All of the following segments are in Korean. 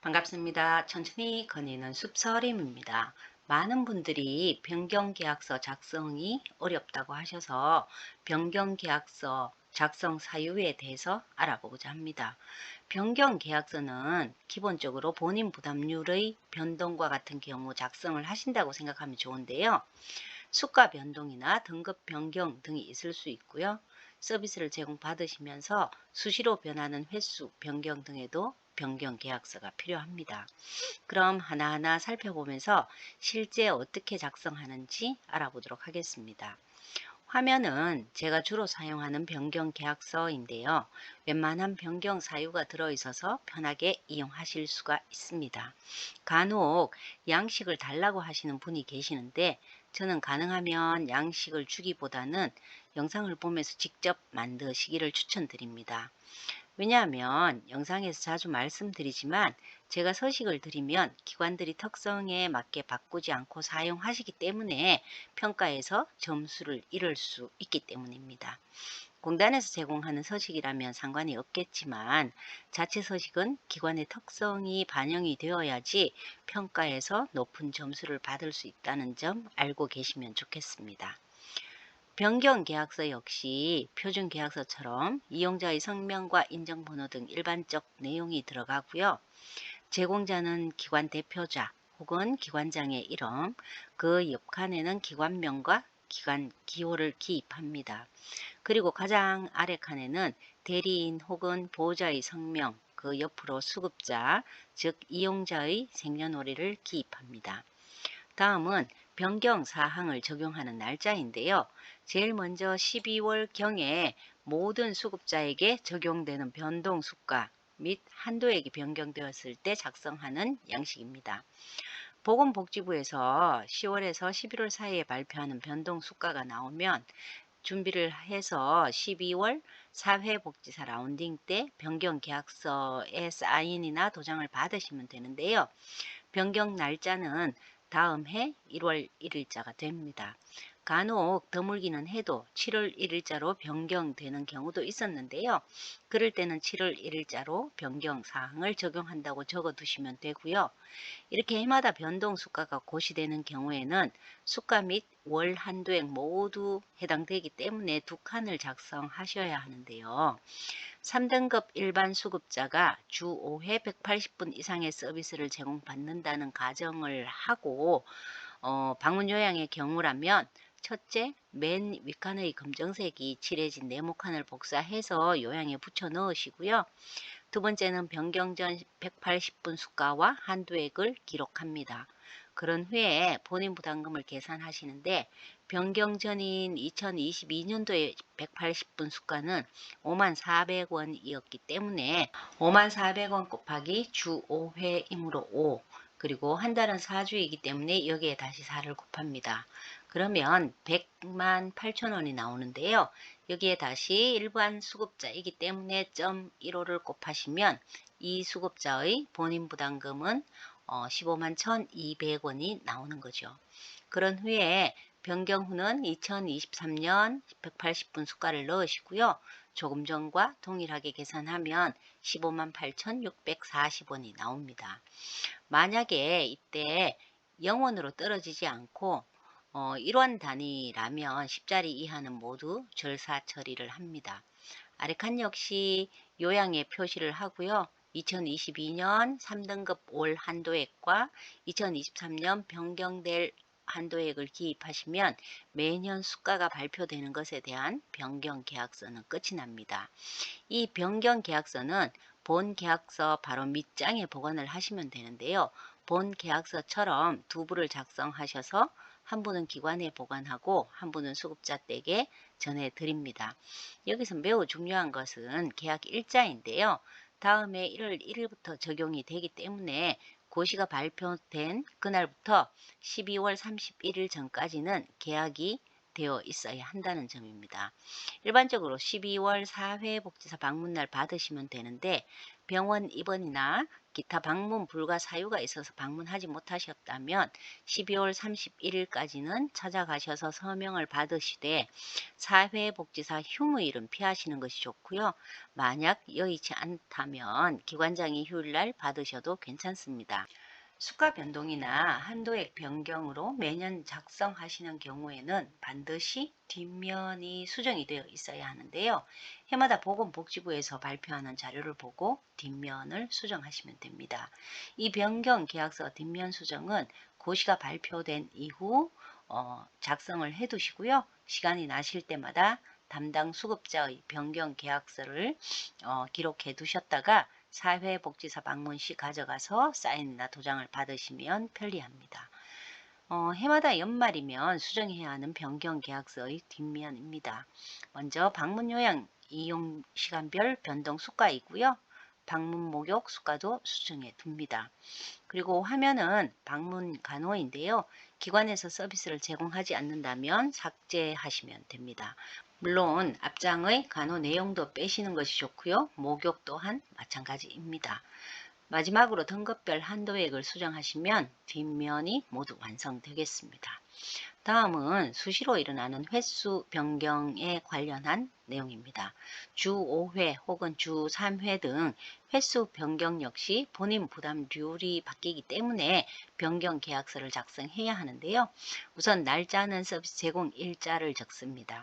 반갑습니다. 천천히 거니는 숲서림입니다. 많은 분들이 변경계약서 작성이 어렵다고 하셔서 변경계약서 작성 사유에 대해서 알아보고자 합니다. 변경계약서는 기본적으로 본인 부담률의 변동과 같은 경우 작성을 하신다고 생각하면 좋은데요. 수가 변동이나 등급 변경 등이 있을 수 있고요. 서비스를 제공받으시면서 수시로 변하는 횟수 변경 등에도 변경 계약서가 필요합니다. 그럼 하나하나 살펴보면서 실제 어떻게 작성하는지 알아보도록 하겠습니다. 화면은 제가 주로 사용하는 변경 계약서인데요. 웬만한 변경 사유가 들어있어서 편하게 이용하실 수가 있습니다. 간혹 양식을 달라고 하시는 분이 계시는데 저는 가능하면 양식을 주기보다는 영상을 보면서 직접 만드시기를 추천드립니다. 왜냐하면 영상에서 자주 말씀드리지만 제가 서식을 드리면 기관들이 특성에 맞게 바꾸지 않고 사용하시기 때문에 평가에서 점수를 잃을 수 있기 때문입니다. 공단에서 제공하는 서식이라면 상관이 없겠지만 자체 서식은 기관의 특성이 반영이 되어야지 평가에서 높은 점수를 받을 수 있다는 점 알고 계시면 좋겠습니다. 변경 계약서 역시 표준 계약서처럼 이용자의 성명과 인정번호 등 일반적 내용이 들어가고요. 제공자는 기관 대표자 혹은 기관장의 이름, 그 옆칸에는 기관명과 기관 기호를 기입합니다. 그리고 가장 아래 칸에는 대리인 혹은 보호자의 성명, 그 옆으로 수급자, 즉 이용자의 생년월일을 기입합니다. 다음은 변경 사항을 적용하는 날짜인데요. 제일 먼저 12월 경에 모든 수급자에게 적용되는 변동 수가 및 한도액이 변경되었을 때 작성하는 양식입니다. 보건복지부에서 10월에서 11월 사이에 발표하는 변동 수가가 나오면 준비를 해서 12월 사회복지사 라운딩 때 변경 계약서에 사인이나 도장을 받으시면 되는데요. 변경 날짜는 다음 해 1월 1일자가 됩니다. 간혹 드물기는 해도 7월 1일자로 변경되는 경우도 있었는데요. 그럴 때는 7월 1일자로 변경 사항을 적용한다고 적어 두시면 되고요. 이렇게 해마다 변동 수가가 고시되는 경우에는 수가 및 월 한도액 모두 해당되기 때문에 두 칸을 작성하셔야 하는데요. 3등급 일반 수급자가 주 5회 180분 이상의 서비스를 제공받는다는 가정을 하고 어, 방문 요양의 경우라면 첫째, 맨 윗칸의 검정색이 칠해진 네모칸을 복사해서 요양에 붙여 넣으시고요. 두 번째는 변경 전 180분 수가와 한도액을 기록합니다. 그런 후에 본인 부담금을 계산하시는데 변경 전인 2022년도에 180분 수가는 5만 400원이었기 때문에 5만 400원 곱하기 주 5회이므로 5 그리고 한 달은 4주이기 때문에 여기에 다시 4를 곱합니다. 그러면 100만 8천 원이 나오는데요. 여기에 다시 일반 수급자이기 때문에 점 1호를 곱하시면 이 수급자의 본인 부담금은 15만 어, 1,200원이 나오는 거죠. 그런 후에 변경 후는 2023년 180분 수가를 넣으시고요. 조금 전과 동일하게 계산하면 15만 8,640원이 나옵니다. 만약에 이때 0원으로 떨어지지 않고 어, 1원 단위라면 10자리 이하는 모두 절사 처리를 합니다. 아래칸 역시 요양에 표시를 하고요. 2022년 3등급 올 한도액과 2023년 변경될 한도액을 기입하시면 매년 수가가 발표되는 것에 대한 변경 계약서는 끝이 납니다. 이 변경 계약서는 본 계약서 바로 밑장에 보관을 하시면 되는데요. 본 계약서처럼 두 부를 작성하셔서 한 분은 기관에 보관하고 한 분은 수급자 댁에 전해드립니다. 여기서 매우 중요한 것은 계약 일자인데요. 다음에 1월 1일부터 적용이 되기 때문에 고시가 발표된 그날부터 12월 31일 전까지는 계약이 되어 있어야 한다는 점입니다. 일반적으로 12월 사회복지사 방문날 받으시면 되는데 병원 입원이나 기타 방문 불가 사유가 있어서 방문하지 못하셨다면 12월 31일까지는 찾아가셔서 서명을 받으시되 사회복지사 휴무 일은 피하시는 것이 좋고요. 만약 여의치 않다면 기관장이 휴일날 받으셔도 괜찮습니다. 수가 변동이나 한도액 변경으로 매년 작성하시는 경우에는 반드시 뒷면이 수정이 되어 있어야 하는데요. 해마다 보건복지부에서 발표하는 자료를 보고 뒷면을 수정하시면 됩니다. 이 변경 계약서 뒷면 수정은 고시가 발표된 이후 어, 작성을 해 두시고요. 시간이 나실 때마다 담당 수급자의 변경 계약서를 어, 기록해 두셨다가 사회복지사 방문 시 가져가서 사인이나 도장을 받으시면 편리합니다. 어, 해마다 연말이면 수정해야 하는 변경 계약서의 뒷면입니다. 먼저 방문 요양 이용 시간별 변동 수가이고요. 방문 목욕 수가도 수정해 둡니다. 그리고 화면은 방문 간호인데요. 기관에서 서비스를 제공하지 않는다면 삭제하시면 됩니다. 물론 앞장의 간호 내용도 빼시는 것이 좋고요. 목욕 또한 마찬가지입니다. 마지막으로 등급별 한도액을 수정하시면 뒷면이 모두 완성되겠습니다. 다음은 수시로 일어나는 횟수 변경에 관련한 내용입니다. 주 5회 혹은 주 3회 등 횟수 변경 역시 본인 부담률이 바뀌기 때문에 변경 계약서를 작성해야 하는데요. 우선 날짜는 서비스 제공 일자를 적습니다.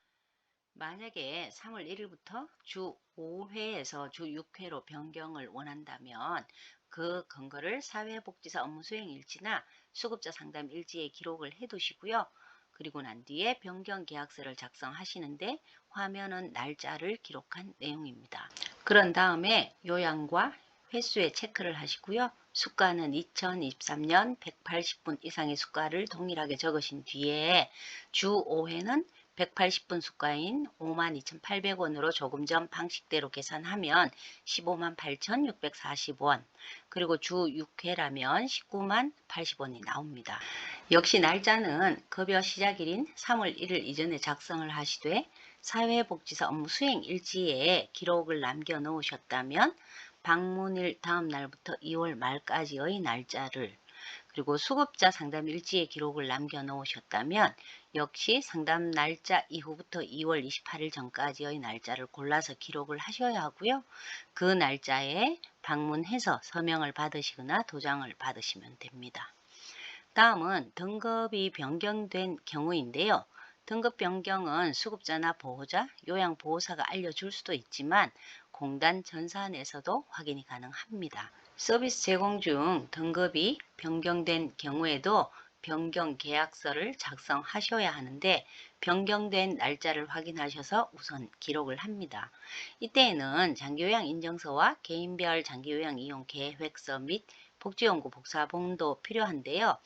만약에 3월 1일부터 주 5회에서 주 6회로 변경을 원한다면 그 근거를 사회복지사 업무 수행 일지나 수급자 상담 일지에 기록을 해 두시고요. 그리고 난 뒤에 변경 계약서를 작성하시는데 화면은 날짜를 기록한 내용입니다. 그런 다음에 요양과 횟수에 체크를 하시고요. 수가는 2023년 180분 이상의 수가를 동일하게 적으신 뒤에 주 5회는 180분 수가인 52,800원으로 조금 전 방식대로 계산하면 15만 8,640원 그리고 주 6회라면 19만 80원이 나옵니다. 역시 날짜는 급여 시작일인 3월 1일 이전에 작성을 하시되 사회복지사 업무 수행 일지에 기록을 남겨 놓으셨다면 방문일 다음 날부터 2월 말까지의 날짜를 그리고 수급자 상담 일지에 기록을 남겨 놓으셨다면 역시 상담 날짜 이후부터 2월 28일 전까지의 날짜를 골라서 기록을 하셔야 하고요. 그 날짜에 방문해서 서명을 받으시거나 도장을 받으시면 됩니다. 다음은 등급이 변경된 경우인데요. 등급 변경은 수급자나 보호자, 요양보호사가 알려줄 수도 있지만 공단 전산에서도 확인이 가능합니다. 서비스 제공 중 등급이 변경된 경우에도 변경 계약서를 작성하셔야 하는데 변경된 날짜를 확인하셔서 우선 기록을 합니다. 이때에는 장기요양 인정서와 개인별 장기요양 이용 계획서 및 복지연구 복사본도 필요한데요.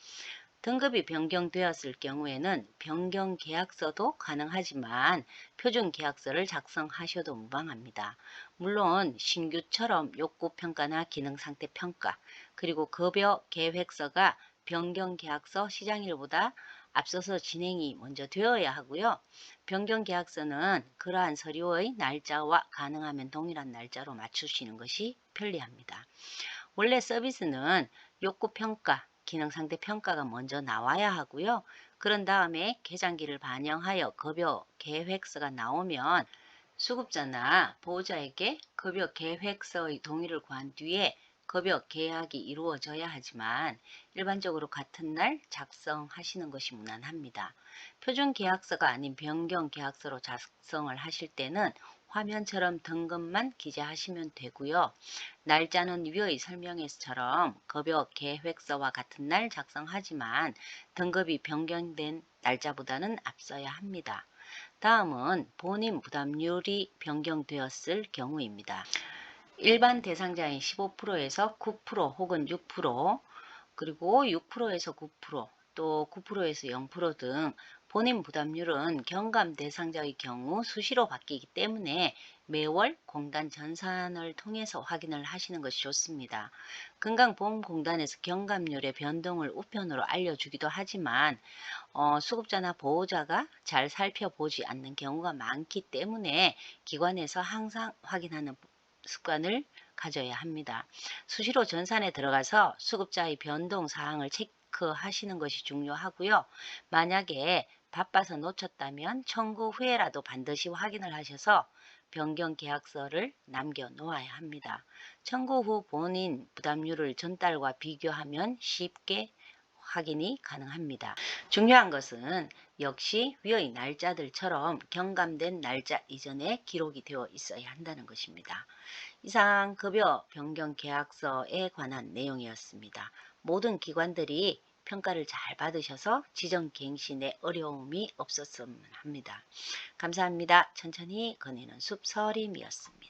등급이 변경되었을 경우에는 변경 계약서도 가능하지만 표준 계약서를 작성하셔도 무방합니다. 물론 신규처럼 욕구 평가나 기능 상태 평가 그리고 급여 계획서가 변경 계약서 시장일보다 앞서서 진행이 먼저 되어야 하고요. 변경 계약서는 그러한 서류의 날짜와 가능하면 동일한 날짜로 맞추시는 것이 편리합니다. 원래 서비스는 욕구 평가, 기능 상태 평가가 먼저 나와야 하고요. 그런 다음에 계장기를 반영하여 급여 계획서가 나오면 수급자나 보호자에게 급여 계획서의 동의를 구한 뒤에 급여 계약이 이루어져야 하지만 일반적으로 같은 날 작성하시는 것이 무난합니다. 표준 계약서가 아닌 변경 계약서로 작성을 하실 때는 화면처럼 등급만 기재하시면 되고요. 날짜는 위의 설명에서처럼 급여 계획서와 같은 날 작성하지만 등급이 변경된 날짜보다는 앞서야 합니다. 다음은 본인 부담률이 변경되었을 경우입니다. 일반 대상자인 15%에서 9% 혹은 6% 그리고 6%에서 9%또 9%에서 0%등 본인 부담률은 경감 대상자의 경우 수시로 바뀌기 때문에 매월 공단 전산을 통해서 확인을 하시는 것이 좋습니다. 건강보험공단에서 경감률의 변동을 우편으로 알려주기도 하지만 어, 수급자나 보호자가 잘 살펴보지 않는 경우가 많기 때문에 기관에서 항상 확인하는 습관을 가져야 합니다. 수시로 전산에 들어가서 수급자의 변동 사항을 체크하시는 것이 중요하고요. 만약에 바빠서 놓쳤다면 청구 후에라도 반드시 확인을 하셔서 변경 계약서를 남겨 놓아야 합니다. 청구 후 본인 부담률을 전달과 비교하면 쉽게 확인이 가능합니다. 중요한 것은 역시 위의 날짜들처럼 경감된 날짜 이전에 기록이 되어 있어야 한다는 것입니다. 이상 급여 변경 계약서에 관한 내용이었습니다. 모든 기관들이 평가를 잘 받으셔서 지정 갱신에 어려움이 없었으면 합니다. 감사합니다. 천천히 거니는 숲 서림이었습니다.